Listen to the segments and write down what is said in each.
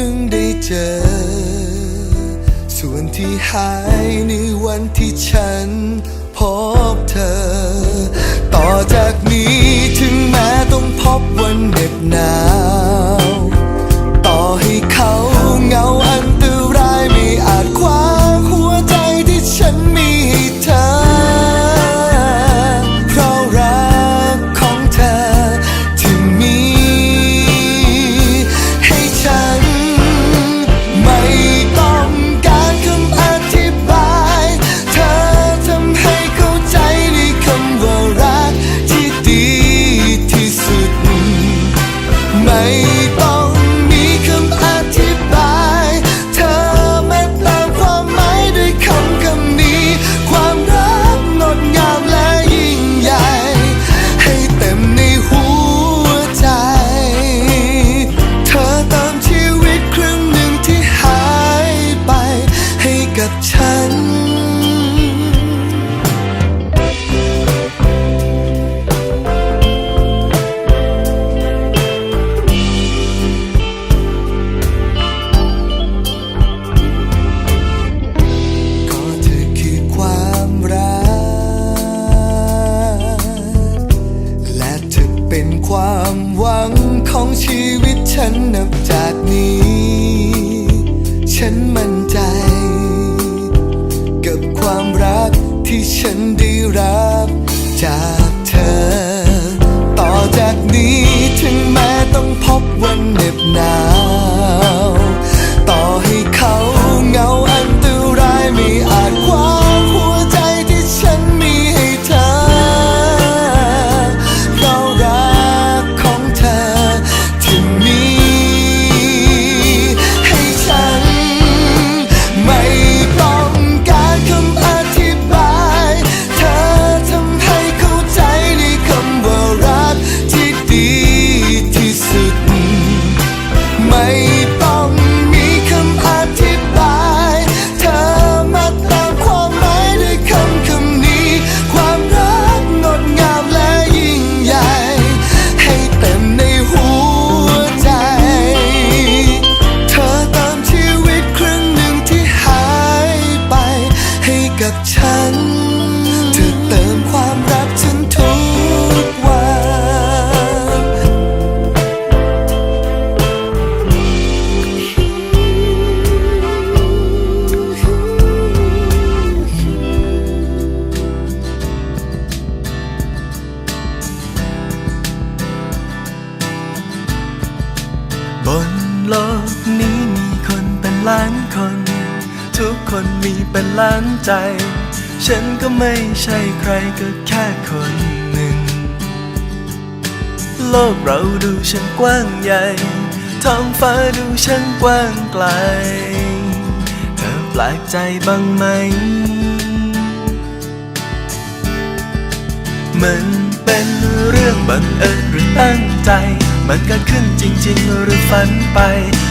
พิ่งได้เจอ ส่วนที่หายในวันที่ฉันพบเธอ ต่อจากนี้ถึงแม้ต้องพบวันเหน็บหนาว ไความหวังของชีวิตฉันนับจากนี้ ฉันมั่นใจ กับความรักที่ฉันได้รับ ล้านคน ทุกคนมีเป็นล้านใจ ฉันก็ไม่ใช่ใครก็แค่คนหนึ่ง โลกเราดูช่างกว้างใหญ่ท้องฟ้าดูช่างกว้างไกล เธอแปลกใจบ้างไหม มันเป็นเรื่องบังเอิญหรือตั้งใจ มันเกิดขึ้นจริง ๆ หรือฝันไป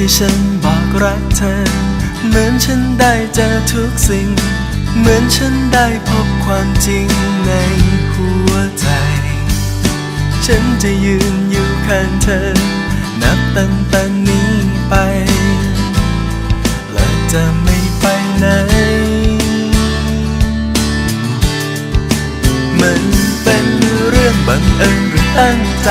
ที่ฉันบอกรักเธอ เหมือนฉันได้เจอทุกสิ่ง เหมือนฉันได้พบความจริงในหัวใจ ฉันจะยืนอยู่ข้างเธอ นับตั้งแต่นี้ไป และจะไม่ไปไหน มันเป็นเรื่องบังเอิญหรือตั้งใจ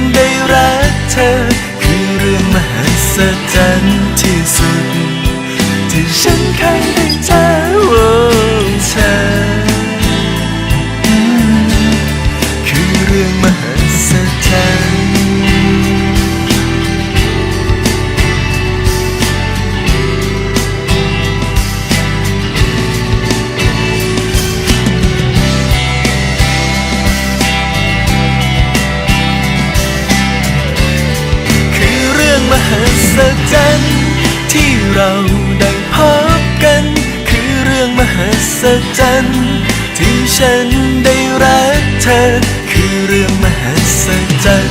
ได้รักเธอ คือเรื่องมหัศจรรย์ที่สุด ที่ฉันเคยได้เจอ ศจรรย์ที่ฉันได้รักเธอ คือเรื่องมหัศจรรย์